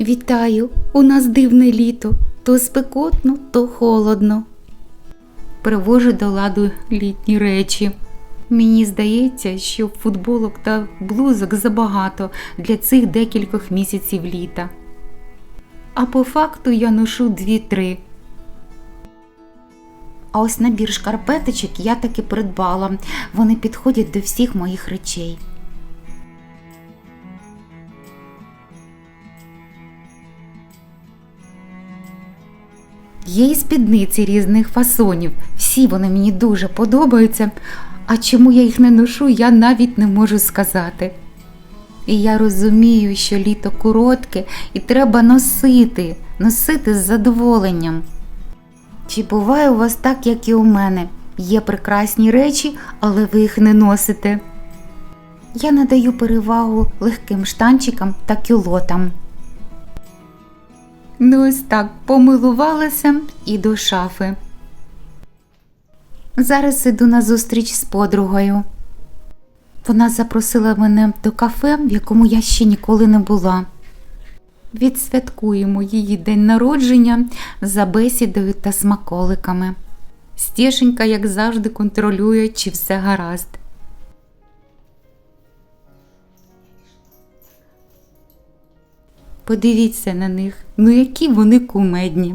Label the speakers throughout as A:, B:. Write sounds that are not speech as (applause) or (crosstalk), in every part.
A: Вітаю! У нас дивне літо. То спекотно, то холодно. Привожу до ладу літні речі. Мені здається, що футболок та блузок забагато для цих декількох місяців літа. А по факту я ношу дві-три. А ось набір шкарпеточок я таки придбала. Вони підходять до всіх моїх речей. Є і спідниці різних фасонів. Всі вони мені дуже подобаються. А чому я їх не ношу, я навіть не можу сказати. І я розумію, що літо коротке і треба носити, носити з задоволенням. Чи буває у вас так, як і у мене? Є прекрасні речі, але ви їх не носите. Я надаю перевагу легким штанчикам та кюлотам. Ну ось так помилувалася і до шафи. Зараз іду на зустріч з подругою. Вона запросила мене до кафе, в якому я ще ніколи не була. Відсвяткуємо її день народження за бесідою та смаколиками. Стішенька, як завжди, контролює, чи все гаразд. Подивіться на них, ну які вони кумедні.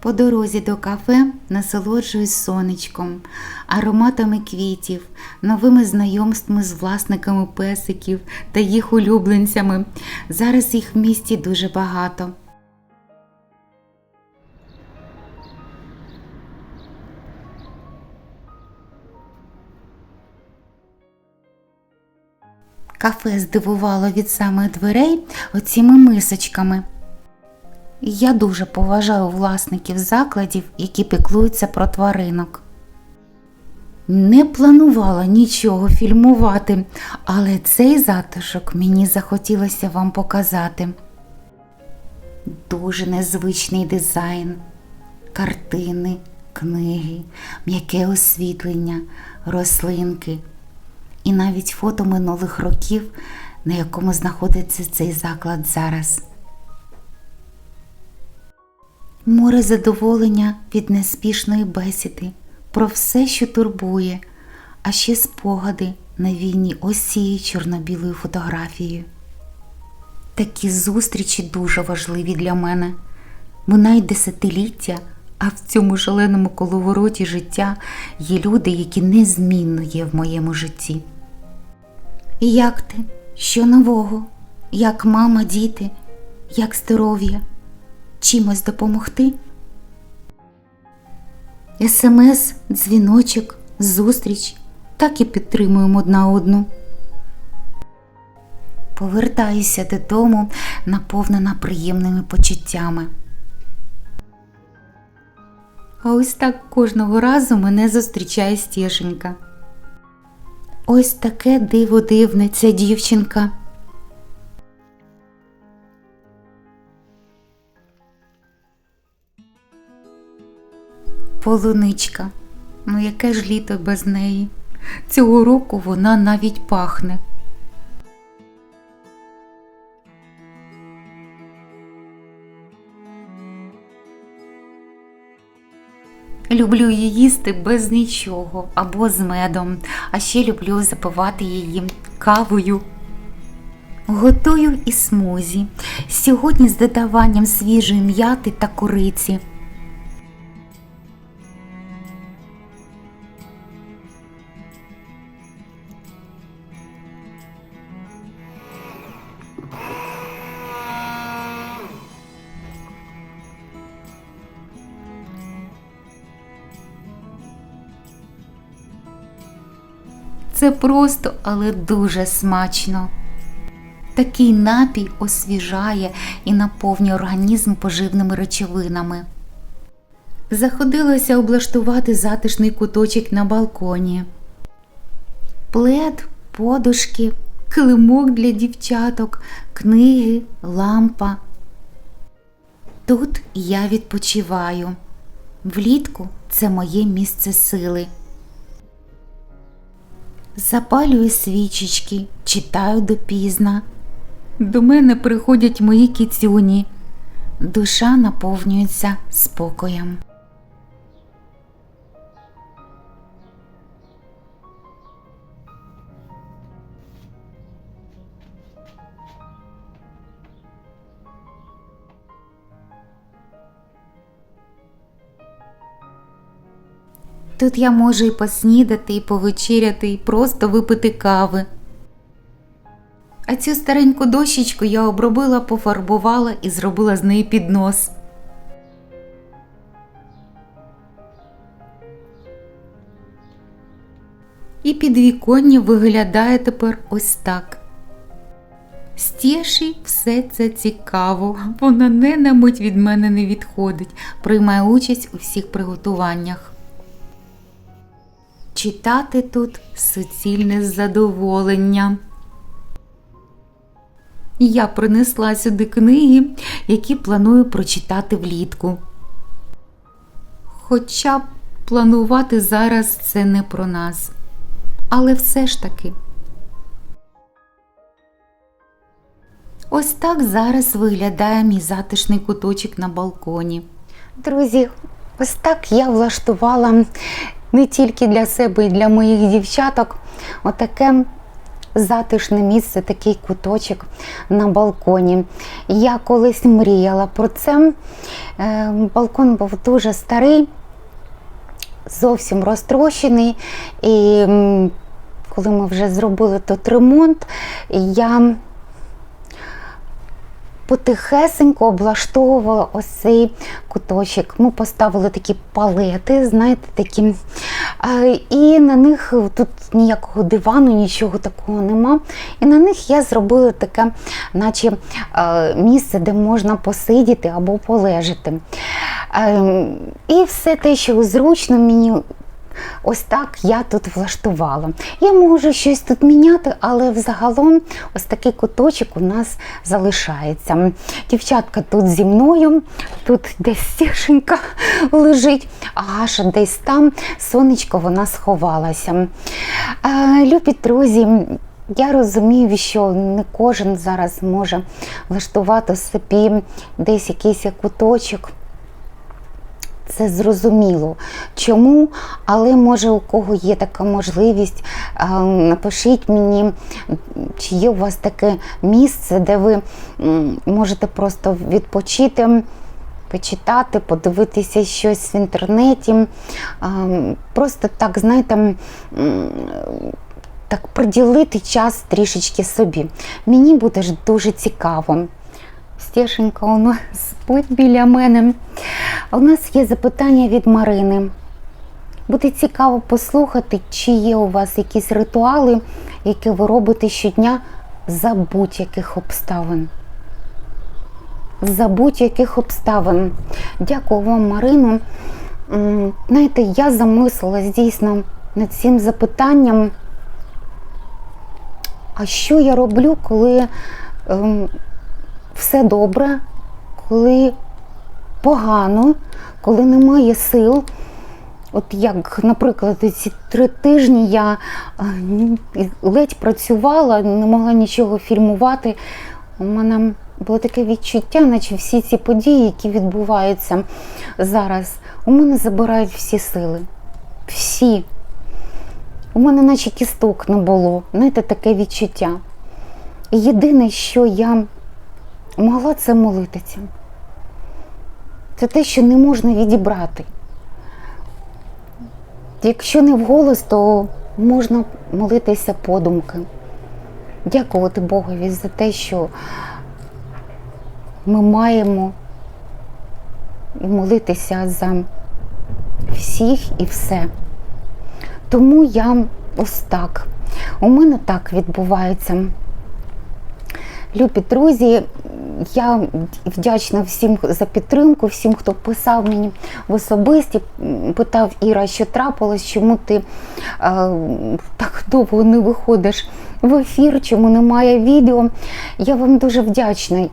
A: По дорозі до кафе насолоджуюсь сонечком, ароматами квітів, новими знайомствами з власниками песиків та їх улюбленцями. Зараз їх в місті дуже багато. Кафе здивувало від самих дверей оціми мисочками. Я дуже поважаю власників закладів, які піклуються про тваринок. Не планувала нічого фільмувати, але цей затишок мені захотілося вам показати. Дуже незвичний дизайн, картини, книги, м'яке освітлення, рослинки і навіть фото минулих років, на якому знаходиться цей заклад зараз. Море задоволення від неспішної бесіди про все, що турбує, а ще спогади на війні цією чорно-білою фотографією. Такі зустрічі дуже важливі для мене. Минають десятиліття, а в цьому шаленому коловороті життя є люди, які незмінно є в моєму житті. Як ти? Що нового? Як мама, діти, як здоров'я? Чимось допомогти? СМС, дзвіночок, зустріч, так і підтримуємо одна одну. Повертаюся додому, наповнена приємними почуттями. А ось так кожного разу мене зустрічає стішенька. Ось таке диво дивне ця дівчинка. Полуничка. Ну яке ж літо без неї? Цього року вона навіть пахне. Люблю її їсти без нічого або з медом, а ще люблю запивати її кавою. Готую і смузі. Сьогодні з додаванням свіжої м'яти та кориці. Це просто, але дуже смачно. Такий напій освіжає і наповнює організм поживними речовинами. Заходилося облаштувати затишний куточок на балконі. Плед, подушки, килимок для дівчаток, книги, лампа. Тут я відпочиваю. Влітку це моє місце сили. Запалюю свічечки, читаю допізна. До мене приходять мої кіцюні. Душа наповнюється спокоєм. Тут я можу і поснідати, і повечеряти, і просто випити кави. А цю стареньку дощечку я обробила, пофарбувала і зробила з неї піднос. І підвіконня виглядає тепер ось так. Стєші все це цікаво, вона не на мить від мене не відходить, приймає участь у всіх приготуваннях. Читати тут суцільне задоволення. Я принесла сюди книги, які планую прочитати влітку. Хоча планувати зараз це не про нас. Але все ж таки. Ось так зараз виглядає мій затишний куточок на балконі. Друзі, ось так я влаштувала не тільки для себе і для моїх дівчаток отаке затишне місце, такий куточок на балконі. Я колись мріяла про це. Е, Балкон був дуже старий, зовсім розтрощений. І коли ми вже зробили тут ремонт, я потихесенько облаштовувала ось цей куточок. Ми поставили такі палети, знаєте, такі. І на них тут ніякого дивану, нічого такого нема. І на них я зробила таке, наче місце, де можна посидіти або полежати. Е, І все те, що зручно мені Ось так я тут влаштувала. Я можу щось тут міняти, але взагалом ось такий куточок у нас залишається. Дівчатка тут зі мною, тут десь стішенька (laughs) лежить, а Гаша десь там, сонечко вона сховалася. Е, Любі друзі, я розумію, що не кожен зараз може влаштувати собі десь якийсь куточок. Це зрозуміло. Чому? Але може у кого є така можливість, е, напишіть мені, чи є у вас таке місце, де ви можете просто відпочити, почитати, подивитися щось в інтернеті. Е, Просто так, знаєте, так приділити час трішечки собі. Мені буде ж дуже цікаво. Стешенька у нас спить біля мене. У нас є запитання від Марини. Буде цікаво послухати, чи є у вас якісь ритуали, які ви робите щодня за будь-яких обставин. За будь-яких обставин. Дякую вам, Марино. Знаєте, я замислилась дійсно над цим запитанням. А що я роблю, коли ем, все добре, коли погано, коли немає сил. От як, наприклад, ці три тижні я е, ледь працювала, не могла нічого фільмувати. У мене було таке відчуття, наче всі ці події, які відбуваються зараз, у мене забирають всі сили. Всі. У мене наче кісток не було. Знаєте, таке відчуття. Єдине, що я могла це молитися. Це те, що не можна відібрати. Якщо не вголос, то можна молитися подумки. Дякувати Богові за те, що ми маємо молитися за всіх і все. Тому я ось так. У мене так відбувається. Любі друзі, я вдячна всім за підтримку, всім, хто писав мені в особисті, питав Іра, що трапилось, чому ти е, так довго не виходиш в ефір, чому немає відео. Я вам дуже вдячна.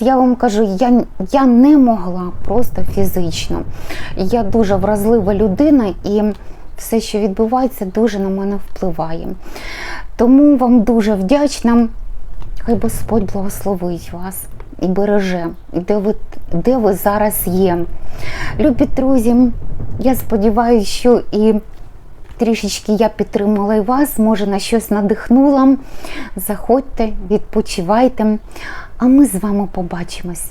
A: Я вам кажу, я, я не могла просто фізично. Я дуже вразлива людина і все, що відбувається, дуже на мене впливає. Тому вам дуже вдячна. Хай Господь благословить вас і береже, де ви, де ви зараз є. Любі друзі, я сподіваюся, що і трішечки я підтримала і вас, може на щось надихнула. Заходьте, відпочивайте, а ми з вами побачимось.